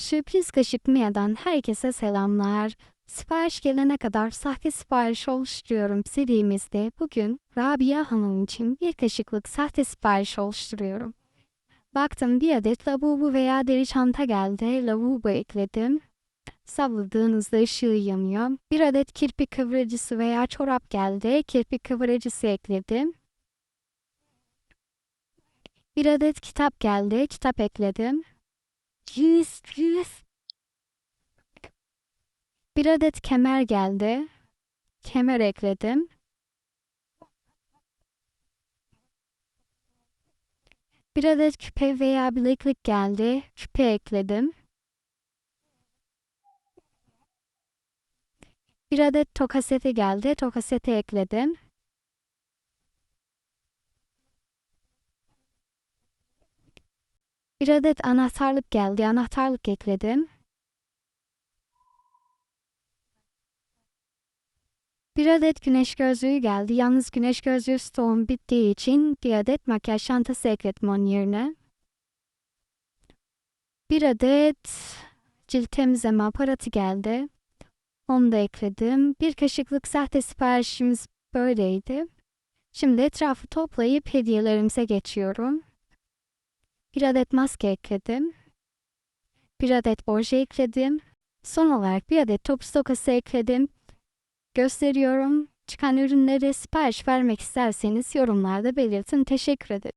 Sürpriz Kaşık Mia'dan herkese selamlar. Sipariş gelene kadar sahte sipariş oluşturuyorum serimizde bugün Rabia Hanım için bir kaşıklık sahte sipariş oluşturuyorum. Baktım bir adet lavabo veya deri çanta geldi. Lavabo ekledim. Salladığınızda ışığı yanıyor. Bir adet kirpik kıvırıcısı veya çorap geldi. Kirpik kıvırıcısı ekledim. Bir adet kitap geldi. Kitap ekledim. Yüz, yüz. Bir adet kemer geldi. Kemer ekledim. Bir adet küpe veya bileklik geldi. Küpe ekledim. Bir adet toka seti geldi. Toka seti ekledim. Bir adet anahtarlık geldi. Anahtarlık ekledim. Bir adet güneş gözlüğü geldi. Yalnız güneş gözlüğü stoğum bittiği için bir adet makyaj çantası ekledim onun yerine. Bir adet cilt temizleme aparatı geldi. Onu da ekledim. Bir kaşıklık sahte siparişimiz böyleydi. Şimdi etrafı toplayıp hediyelerimize geçiyorum. Bir adet maske ekledim. Bir adet oje ekledim. Son olarak bir adet top stokası ekledim. Gösteriyorum. Çıkan ürünlere sipariş vermek isterseniz yorumlarda belirtin. Teşekkür ederim.